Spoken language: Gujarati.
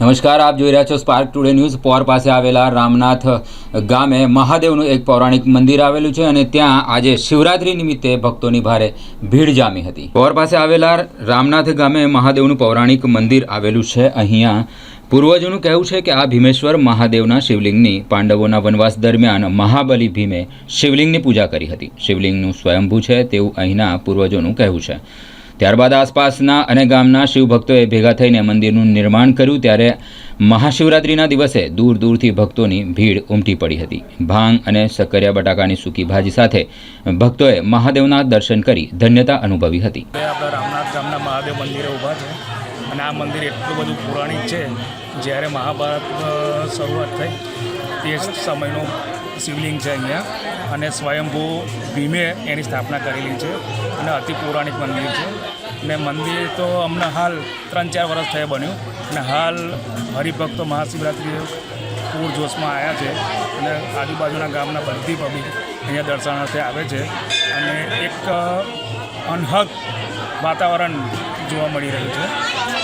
નમસ્કાર, આપ જોઈ રહ્યા છો સ્પાર્ક ટુડે ન્યૂઝ પોર પાસે આવેલા રામનાથ ગામે મહાદેવનું એક પૌરાણિક મંદિર આવેલું છે અને ત્યાં આજે શિવરાત્રી નિમિત્તે ભક્તોની ભારે ભીડ જામી હતી. પોર પાસે આવેલા રામનાથ ગામે મહાદેવનું પૌરાણિક મંદિર આવેલું છે. અહીંયા પૂર્વજોનું કહેવું છે કે આ ભીમેશ્વર મહાદેવના શિવલિંગની, પાંડવોના વનવાસ દરમિયાન મહાબલી ભીમે શિવલિંગની પૂજા કરી હતી. શિવલિંગનું સ્વયંભૂ છે તેવું અહીંના પૂર્વજોનું કહેવું છે. ત્યારબાદ આસપાસના અને ગામના શિવભક્તોએ ભેગા થઈને મંદિરનું નિર્માણ કર્યું. ત્યારે મહાશિવરાત્રિના દિવસે દૂર દૂરથી ભક્તોની ભીડ ઉમટી પડી હતી. ભાંગ અને સક્કરિયા બટાકાની સૂકી ભાજી સાથે ભક્તોએ મહાદેવના દર્શન કરી ધન્યતા અનુભવી હતી. અને આ મંદિર એટલું બધું પૌરાણિક છે. જ્યારે મહાભારત શરૂઆત થઈ, તે સમયનું શિવલિંગ છે અહીંયા. અને સ્વયંભૂ ભીમે એની સ્થાપના કરેલી છે અને અતિ પૌરાણિક મંદિર છે. ને મંદિર તો હમણાં હાલ ત્રણ ચાર વર્ષ થયા બન્યું. અને હાલ હરિભક્તો મહાશિવરાત્રિ પૂરજોશમાં આવ્યા છે. અને આજુબાજુના ગામના બધી પબ્લિક અહીંયા દર્શનાર્થે આવે છે. અને એક અનહદ વાતાવરણ જોવા મળી રહ્યું છે.